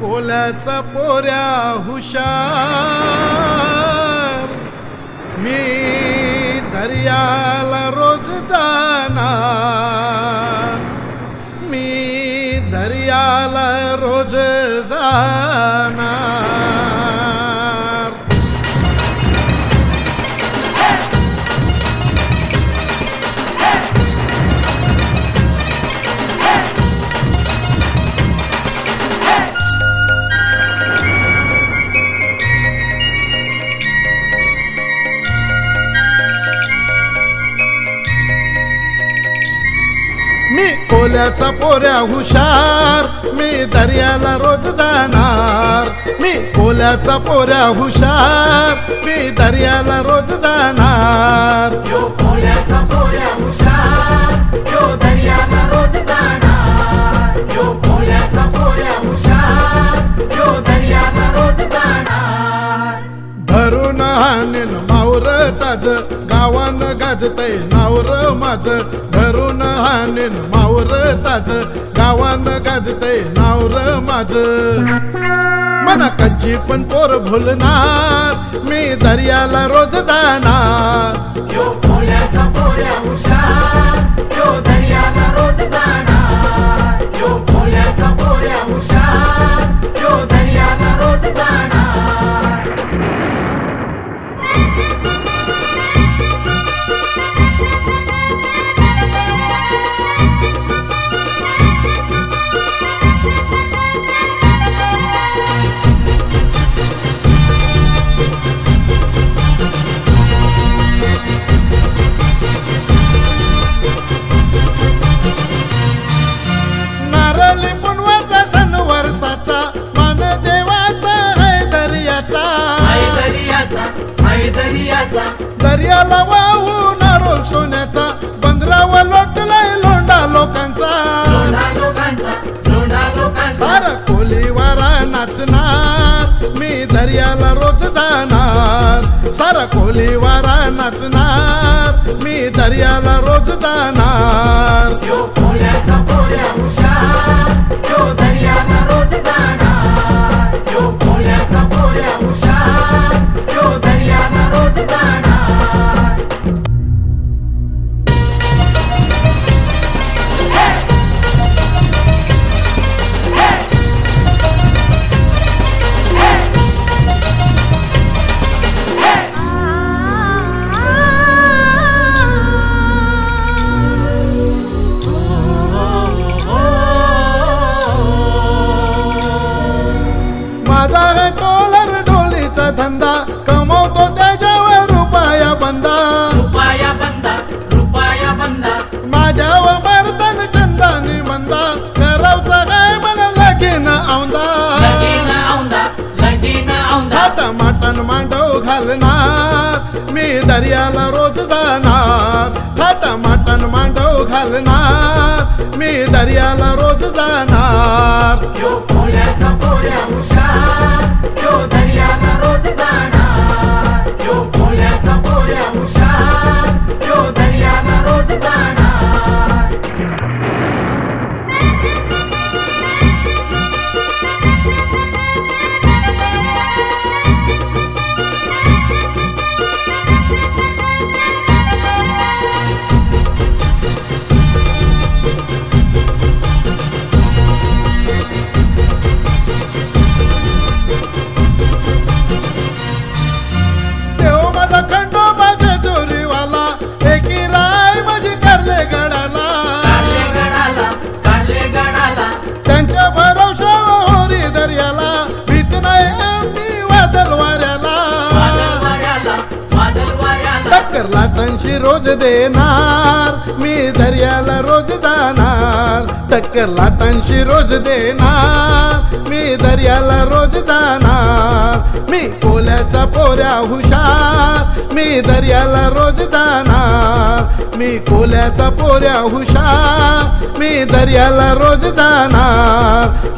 कोल्याचा पोऱ्या हुशार. मी दर्याला रोज जाणार. मी दर्याला रोज जाणार मी कोल्याचा पोऱ्या हुशार. मी दर्याला रोज जाणार. मी कोल्याचा पोऱ्या हुशार. मी दर्याला रोज जाणार. यो भोल्याचा भोल्या हुशार. यो दर्याला रोज जाणार. यो भोल्याचा भोल्या हुशार. यो दर्याला रोज जाणार. धरून हाणेन मावर ताज. गावान गाजतय नावर माझ. ताज गावान गाजतय नावर माझ. मना कच्ची पण पोर भुलणार मी दर्याला रोज जाणार. दर्याला वाहू नारोल सोन्याचा. बंदरावर लोटलाय लोंडा लोकांचा. सारा कोलीवारा नाचणार. मी दर्याला रोज जाणार. सारा कोलीवारा नाचणार. मी दर्याला रोज जाणार. घालणार. मी दर्याला रोज जाणार. थाटा मटण मांडव घालणार. मी दर्याला रोज जाणार. लाटांशी रोज देणार. मी दर्याला रोज जाणार. टक्कर लाटांशी रोज देणार. मी दर्याला रोज जाणार. मी कोल्याचा पोऱ्या हुशार. मी दर्याला रोज जाणार. मी कोल्याचा पोऱ्या हुशार. मी दर्याला रोज जाणार.